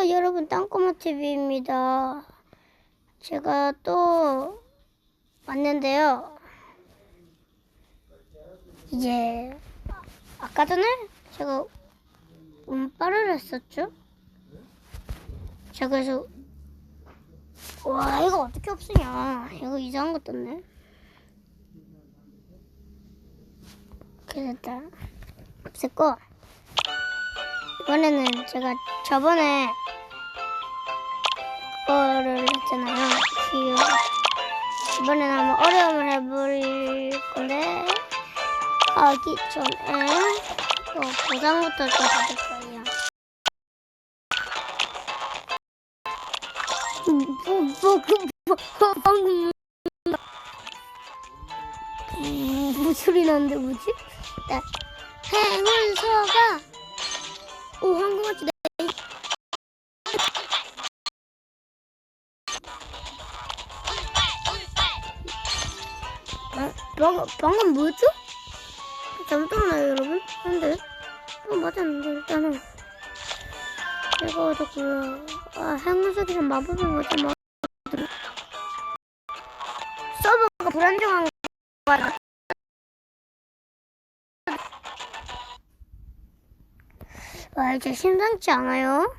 안녕하세요, 여러분. 땅꼬마 TV입니다. 제가 또 왔는데요. 이제 아- 아까 전에 제가 운빨을 했었죠. 제가 그래서 와 이거 어떻게 없으냐? 이거 이상한 거 떴네. 일단 없앴고 이번에는 제가 저번에 그거를 했잖아요. 귀여워. 이번에는 한번 어려움을 해볼 건데 하기 전에 또 보상부터 좀 받을 거예요. 뭐, 뭐, 그, 뭐, 뭐, 방금 음, 무슨 소리 나는데 뭐지? 일단 행운서가 오 황금아치 내 아, 방금, 방금 뭐였죠? 들었나요 여러분? 안돼 어, 맞았는데 일단은 이거 어떻고요 아 행운석이랑 마법을 뭐지 뭐 서버가 불안정한 거야 와 이제 심상치 않아요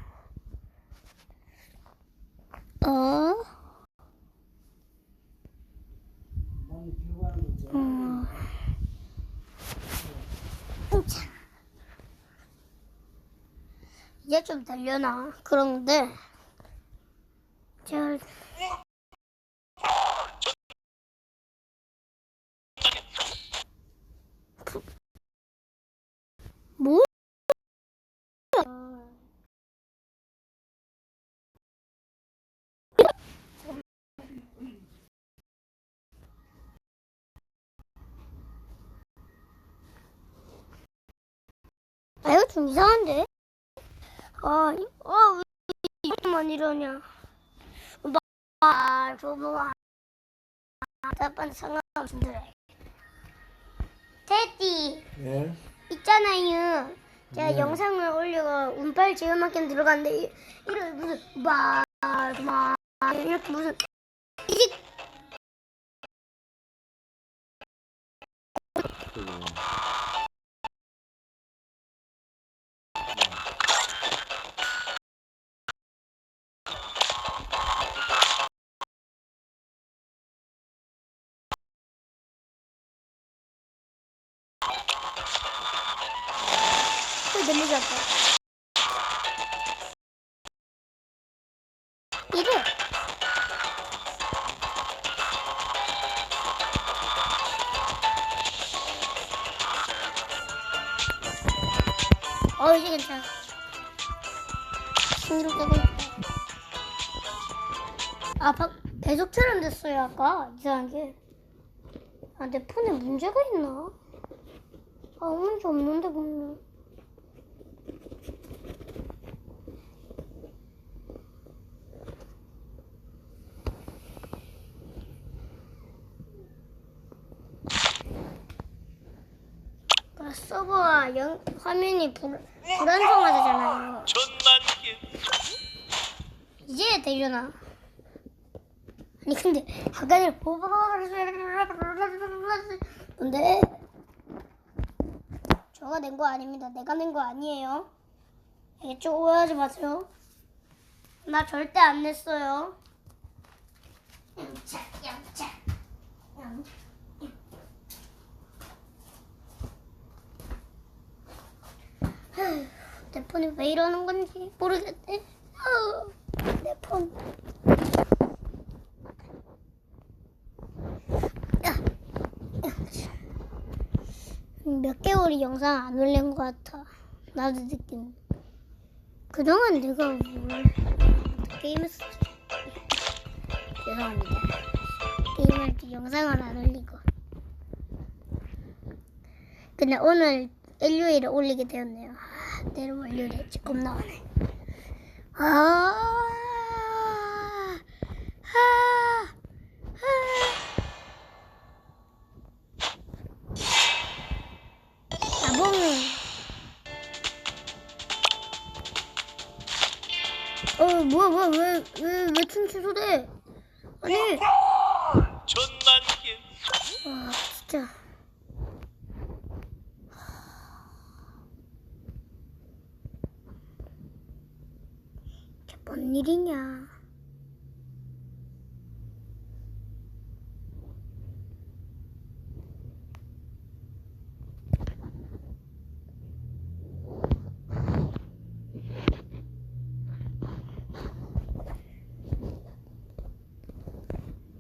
어 음. 자. 이제 좀 되려나 그런데 제가 뭐? 아 이거 좀 이상한데? 아, 이- 아, 왜 이것만 이러냐? 아, 조봉아. 답답한 상관없는데. 테디, 예? 있잖아요. 제가 네. 영상을 올려가 운빨 지원만큼 들어갔는데, 이- 이런 무슨, 말, 말, 이렇게 무슨, 이직, 아까. 이상하게. 아, 내 폰에 문제가 있나? 아, 문제 없는데, 분명. 그 서버와 영, 화면이 불, 불안정하잖아요. 이제 되려나? 아니 근데 아까 전에 근데 저가 낸 거 아닙니다. 내가 낸 거 아니에요. 알겠죠? 오해하지 마세요. 나 절대 안 냈어요. 양차 양차 양. 내 폰이 왜 이러는 건지 모르겠네. 내 폰. 몇 개월이 영상 안 올린 것 같아. 나도 느낀. 그동안 내가 뭘 게임했었지. 죄송합니다. 게임할 때 영상을 안 올리고. 근데 오늘 일요일에 올리게 되었네요. 아, 내일 월요일에. 겁나 많네. 아, 아, 아. 뭐야 뭐야 왜 왜왜춤 취소돼? 아니 전만기에 와 진짜 이게 뭔 일이냐?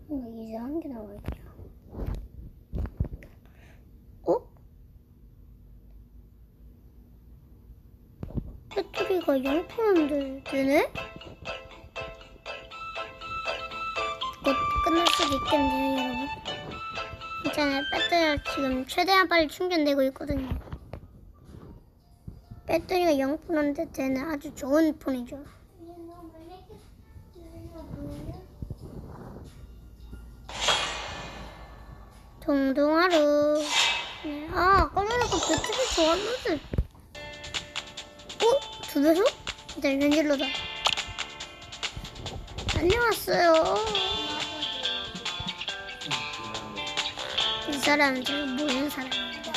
뭔가 이상한 게 나와 있냐? 어? 배터리가 0%인데 되네? 곧 끝날 수도 있겠네요, 여러분. 괜찮아요. 배터리가 지금 최대한 빨리 충전되고 있거든요. 배터리가 0%인데 되는 아주 좋은 폰이죠. 동동하루. 네. 아, 아까 전에 그 배터리 좋았는데. 어? 두 배속? 네, 렌질로다. 안녕하세요. 이 사람은 제가 모르는 사람입니다.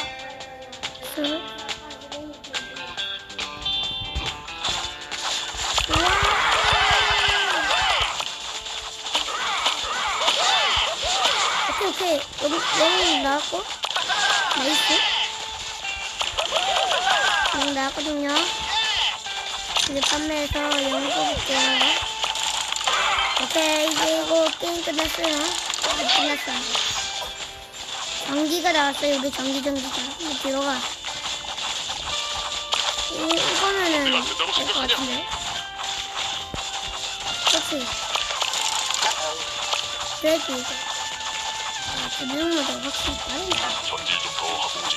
오케이, 오케이. 여기, 여기 나왔고. 나이스. 여기 나왔거든요. 이제 판매해서 영어 뽑을게요. 오케이, 이제 이거 게임 끝났어요. 이제 끝났어요. 전기가 나왔어요. 우리 전기 전기가. 이거 들어가. 이, 이거면은 될 것 같은데. 그렇지. 그래도 이거. 아, 그 내용보다 확실히 다른데. 전질 좀더 하고 오지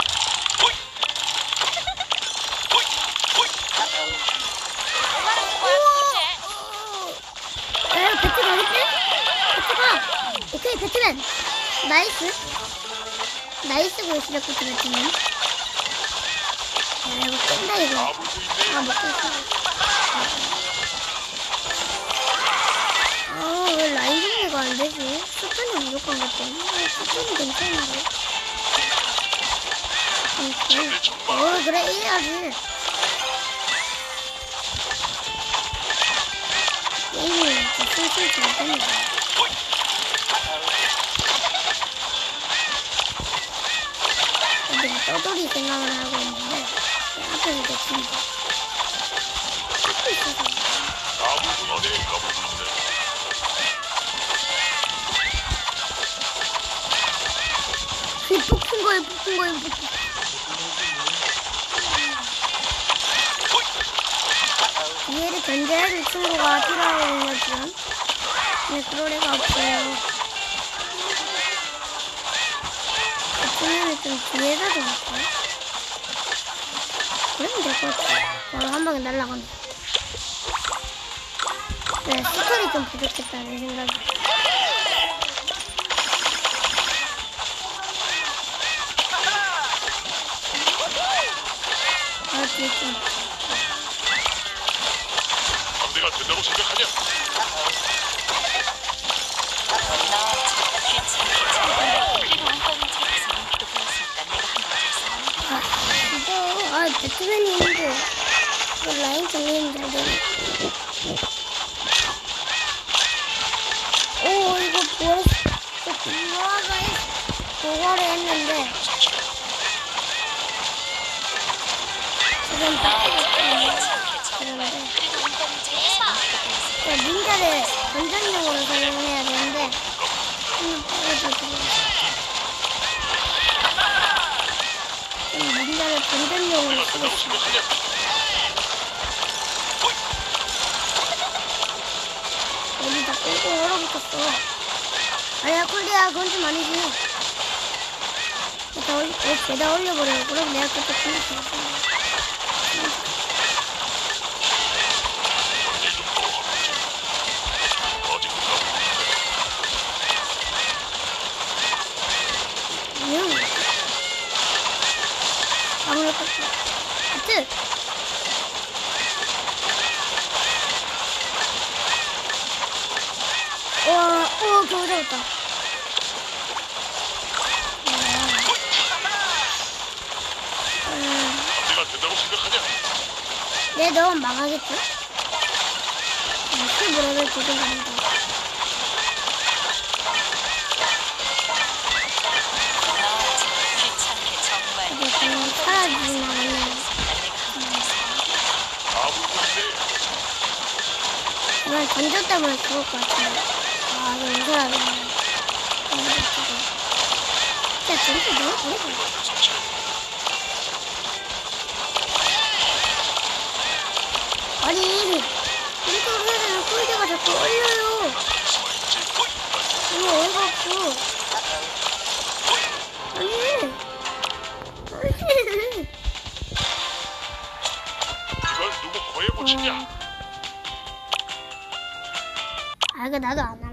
오케이, 배트맨! 나이스! 나이스 고시력 배트 배트맨. 야, 이거 깬다, 이거. 아, 먹고 있어. 아, 왜 라인 정리가 안 되지? 수준이 것 같아. 아, 수준이 괜찮은데. 어, 그래, 이래야지. 게임이 이렇게 슬슬 잘 됩니다. 근 떠돌이 생각을 하고 있는데, 앞에서 이제 진짜. 앞에 있어서. 불고 있네 그 뽑힌 거예요, 뽑힌 거예요, 뽑힌 이해를 견제해줄 친구가 필요하거든요, 지금. 근데 그럴 애가 없어요. 그러면 좀 뒤에다 좀 할까요? 그러면 될 것 같아. 바로 한 방에 날라가네. 네, 스토리 좀 부족했다는 생각이. 아, 뒤에 좀. 내가 된다고 생각하냐 아, 라인 정리는 잘 되네. 오, 이거 뭐라, 뭐하가 그거를 했는데, 지금. 그런데, 네, 닌자를 전전용으로 사용해야 되는데, 음, 이거 지금. 닌자를 있어요. 생각하냐 호이 꽁꽁 얼어붙었어. 아니야, 콜리야, 그건 좀 아니지. 내가 얼, 내 죄다 올려버려. 그럼 내가 그때 콜리 죽었어. 언제 좀 더 와보자. 어디로 가볼까? 응. 아무래도 하트. 된다고 생각하냐? 내 너만 망하겠지? 이렇게 뭐라도 지금 갑니다. 전조 때문에 죽을 것 같은데. 아, 너무. 성체 아니, 이렇게 되는 꿀대가 자꾸 얼려요. 이거 어이가 없어. 아니, 아니. 이걸 누구 코에 묻히냐? 아, 이거 나도 안할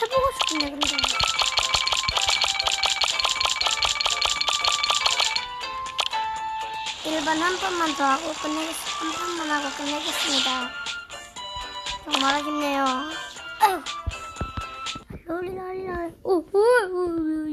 해보고 싶은데 근데. 일반 한 판만 더 하고 끝내겠 한 판만 하고 끝내겠습니다. 정말 하겠네요. 아유 오, 오, 오, 오, 오.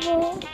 나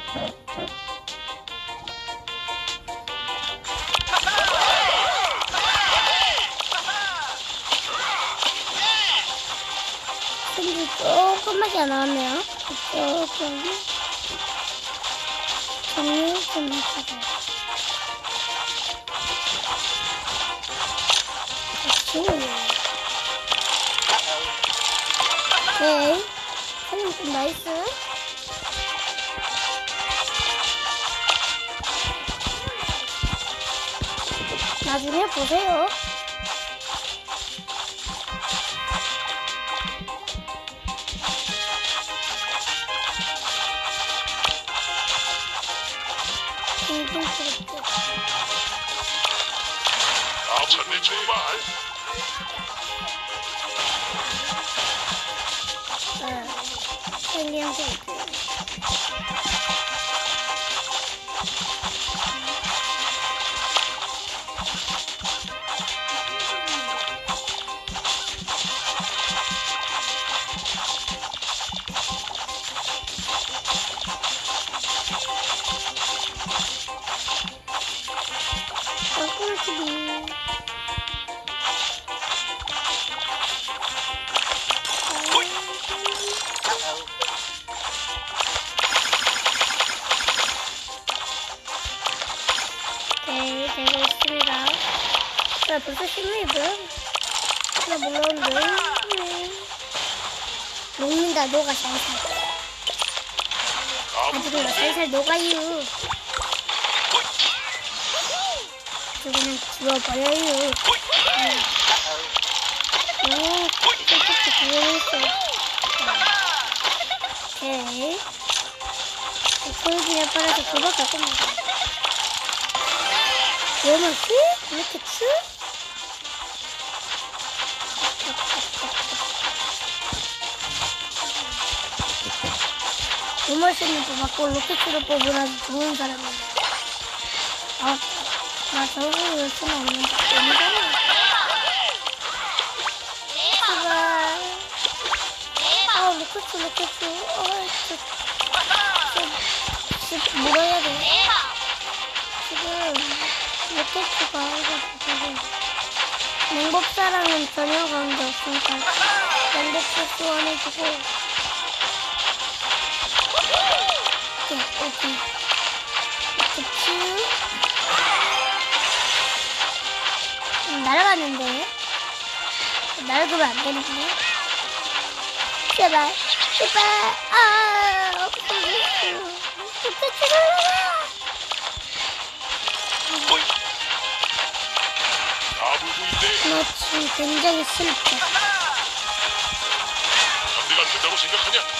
보세요. 아무쳤네 정말. 생긴 거 나 벌써 16이고요. 나 몰랐는데. 네. 녹는다, 녹아, 살살. 아주 그냥 살살 녹아요. 죽어버려요. 오, 솔직히 구경했어. 오케이. 소유진에 빠져서 도박 갈 겁니다. 얘는 큐? 이렇게 큐? 우물신을 뽑았고 로켓으로 아주 좋은 사람이네. 아, 나 저거 왜 쓰면 없는데. 너무 잘해. 제발. 아, 로켓, 로켓. 어, 저, 저, 저, 물어야 돼. 지금, 로켓가 해가지고, 맹복사랑은 전혀 관계 없으니까, 맹복사 소원해주고, 오케이, 음, 날아갔는데? 날아가면 안 되는데? 제발, 제발, 아, 있네. 나 지금 굉장히 슬퍼. 상대가 된다고 생각하냐?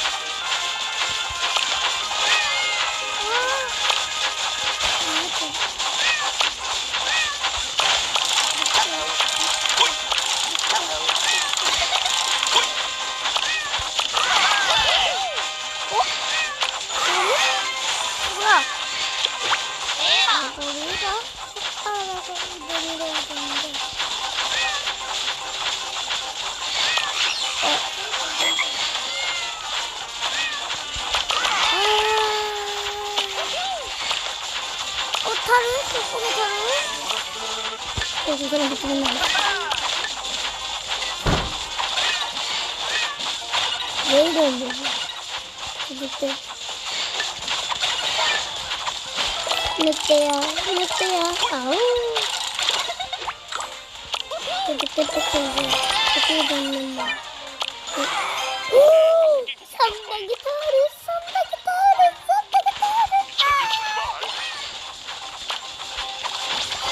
기타를, 삼단 기타를, 삼단 기타를.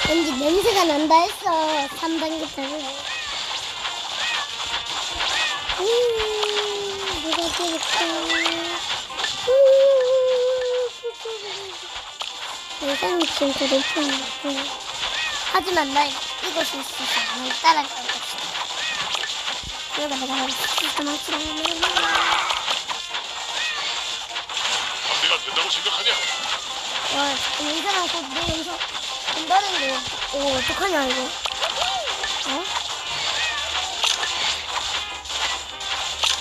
왠지 냄새가 난다 했어, 삼단 기타를. 음, 누가 때렸어. 예상이 더 높은 것 하지만 나 이것이 있어서 널 따라갈 것이다. 그러다 내가 너를 사망치랑 하 된다고 생각하냐? 와, 영상하고 내 영상 본다는데 오, 어떡하냐 이거 어?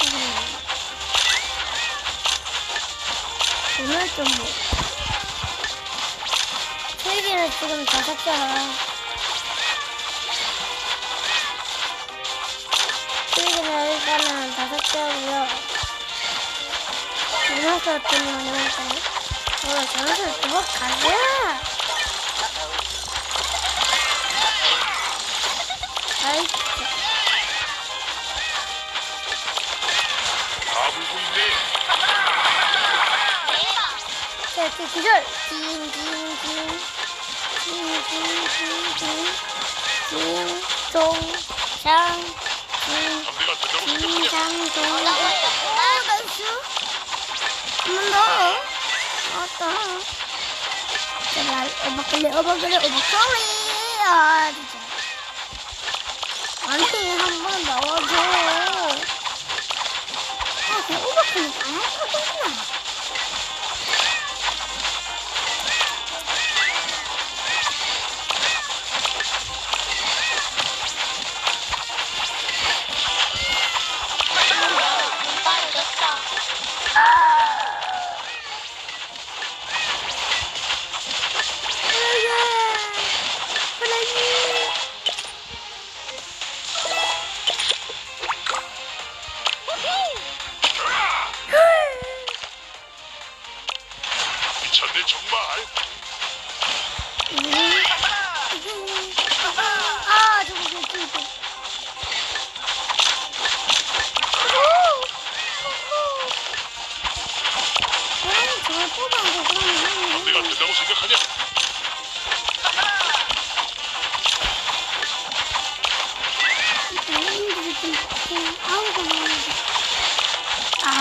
음. 오늘 좀 뭐. 토요일에 지금 다 샀잖아. 토요일에 일단은 다 샀고요. 전화서 영상일까요? 어, 전화서 그거 가자! 아이, 그 기절! 징, 징, 징. 징, 징, 징, 징. 징, 종, 장, 징. 상대가 된다고 생각하냐? 긴장도 아 나이스 한번 더 왔다. 제발 어버클리 어버클리 어버클리 아 진짜. 안돼 한번 나와줘. 아 그냥 어버클리 안 하구나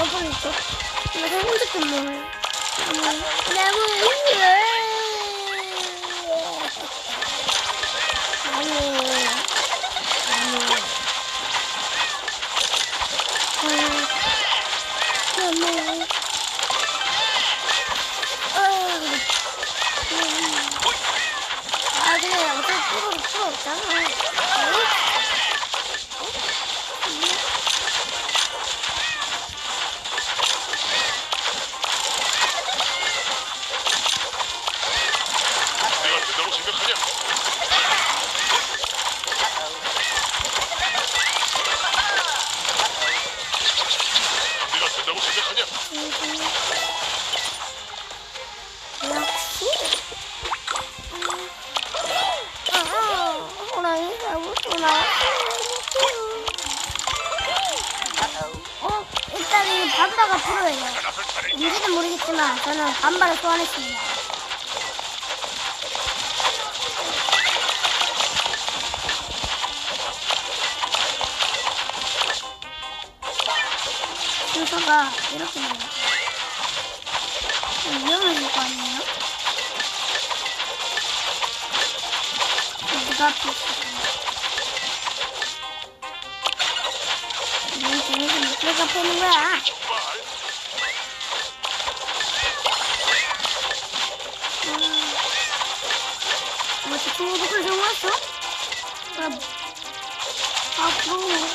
먹어보니까. 이거 혼자 좀 먹어요. 내가 힘들 저는 반발을 소환했습니다. Saçım oldu çocuğum varsa Haklı olur.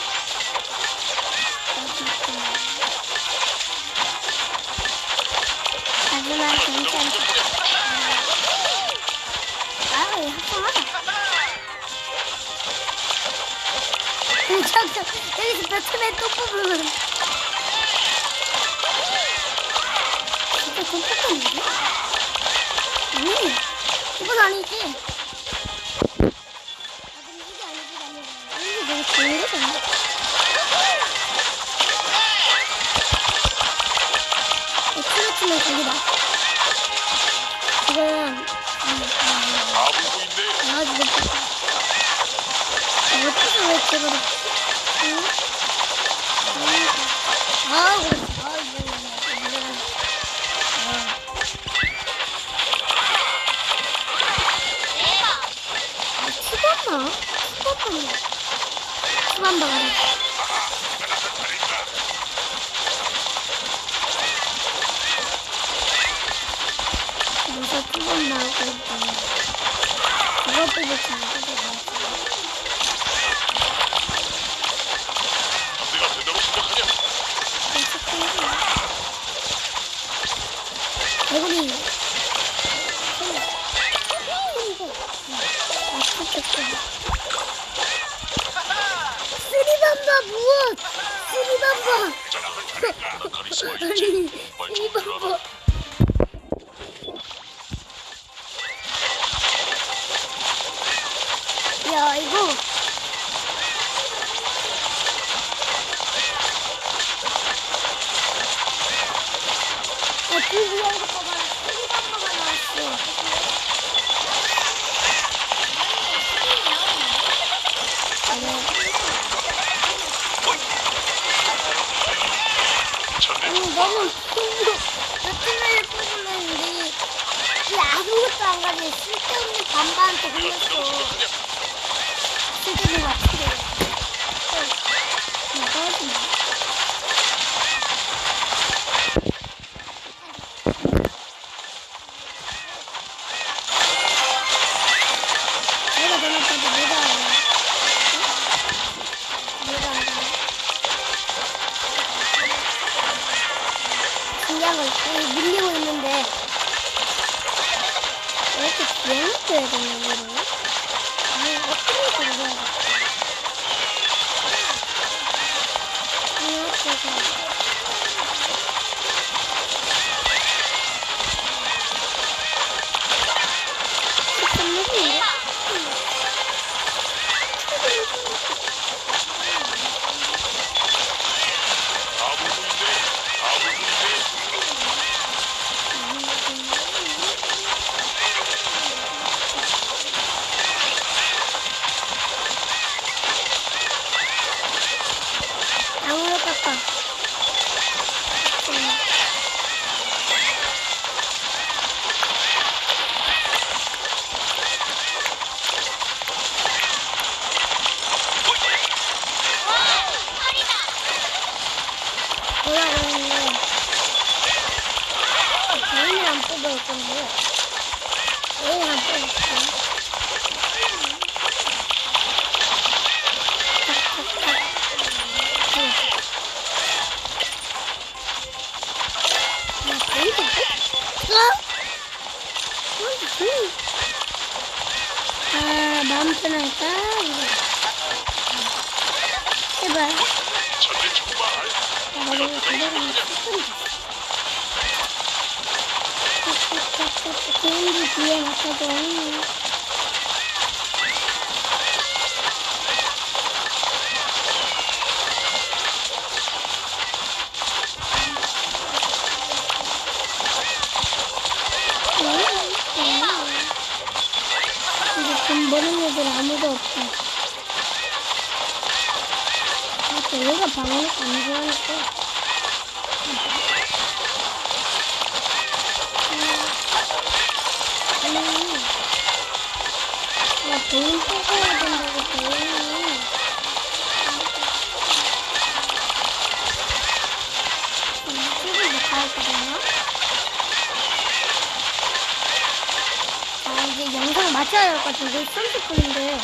Hazırlar seni kendi. Ay haklı Çok çok. Evet, batı ve topu bulurum. Topu bulurum. Ne? Bu da ne? lambalara. Burada kullanmadım. Burada kullanmadım. Oh, Белый 다른 애들 아무도 없어. 아, 얘가 방을 안 좋아하니까. 음. 음. 나 좋은 포즈가 맞춰야 할 것 같은데 30분인데.